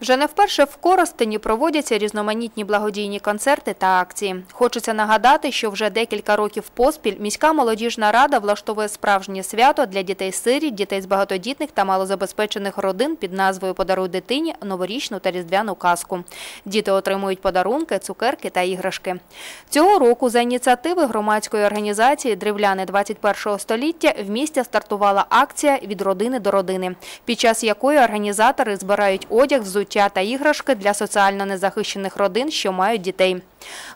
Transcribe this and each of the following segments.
Вже не вперше в Коростені проводяться різноманітні благодійні концерти та акції. Хочеться нагадати, що вже декілька років поспіль міська молодіжна рада влаштовує справжнє свято для дітей-сиріт, дітей з багатодітних та малозабезпечених родин під назвою «Подаруй дитині новорічну та різдвяну казку». Діти отримують подарунки, цукерки та іграшки. Цього року за ініціативи громадської організації «Древляни 21 століття» в місті стартувала акція «Від родини до родини», під час якої організатори збирають одяг, взуття та іграшки для соціально незахищених родин, що мають дітей.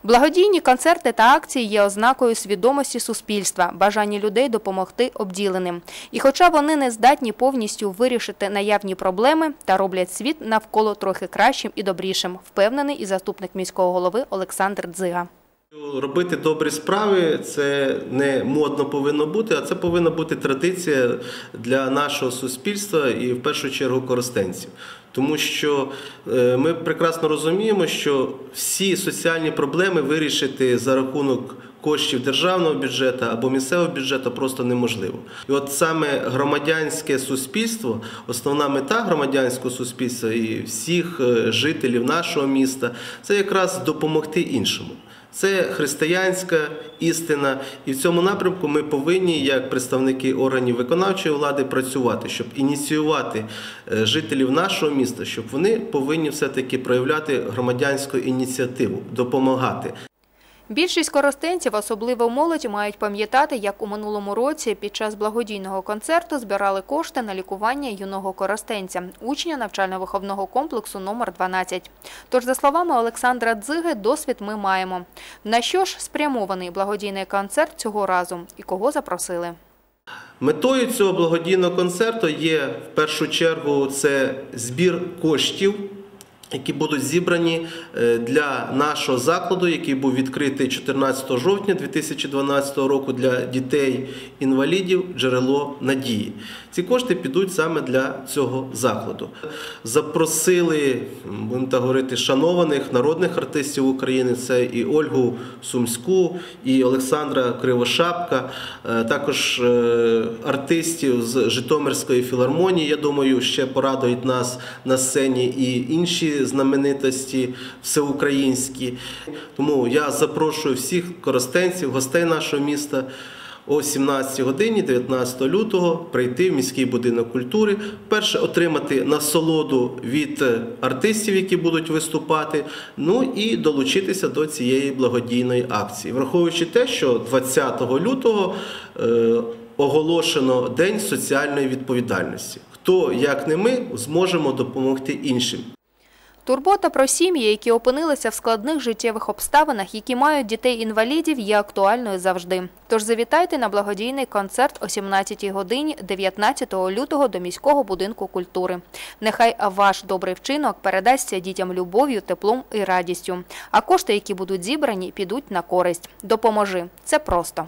Благодійні концерти та акції є ознакою свідомості суспільства, бажання людей допомогти обділеним. І хоча вони не здатні повністю вирішити наявні проблеми та роблять світ навколо трохи кращим і добрішим, впевнений і заступник міського голови Олександр Дзига. Робити добрі справи це не модно повинно бути, а це повинна бути традиція для нашого суспільства і в першу чергу коростенців. Тому що е, ми прекрасно розуміємо, що всі соціальні проблеми вирішити за рахунок коштів державного бюджету або місцевого бюджету просто неможливо. І от саме громадянське суспільство, основна мета громадянського суспільства і всіх е, жителів нашого міста це якраз допомогти іншому. Це християнська істина, і в цьому напрямку ми повинні, як представники органів виконавчої влади, працювати, щоб ініціювати е, жителів нашого міста, щоб вони повинні все-таки проявляти громадянську ініціативу, допомагати. Більшість коростенців, особливо молодь, мають пам'ятати, як у минулому році під час благодійного концерту збирали кошти на лікування юного коростенця, учня навчально-виховного комплексу номер 12 Тож, за словами Олександра Дзиги, досвід ми маємо. На що ж спрямований благодійний концерт цього разу і кого запросили? Метою цього благодійного концерту є в першу чергу це збір коштів які будуть зібрані е, для нашого закладу, який був відкритий 14 жовтня 2012 року для дітей-інвалідів джерело надії. Ці кошти підуть саме для цього закладу. Запросили, будемо так говорити, шанованих народних артистів України. Це і Ольгу Сумську, і Олександра Кривошапка, е, також е, артистів з Житомирської філармонії. Я думаю, ще порадують нас на сцені і інші знаменитості всеукраїнські. Тому я запрошую всіх коростенців, гостей нашого міста. О 17 годині 19 лютого прийти в міський будинок культури, перше отримати насолоду від артистів, які будуть виступати, ну і долучитися до цієї благодійної акції, враховуючи те, що 20 лютого е, оголошено День соціальної відповідальності. Хто як не ми зможемо допомогти іншим. Турбота про сім'ї, які опинилися в складних життєвих обставинах, які мають дітей-інвалідів, є актуальною завжди. Тож завітайте на благодійний концерт о 17 годині 19 лютого до міського будинку культури. Нехай ваш добрий вчинок передасться дітям любов'ю, теплом і радістю. А кошти, які будуть зібрані, підуть на користь. Допоможи. Це просто.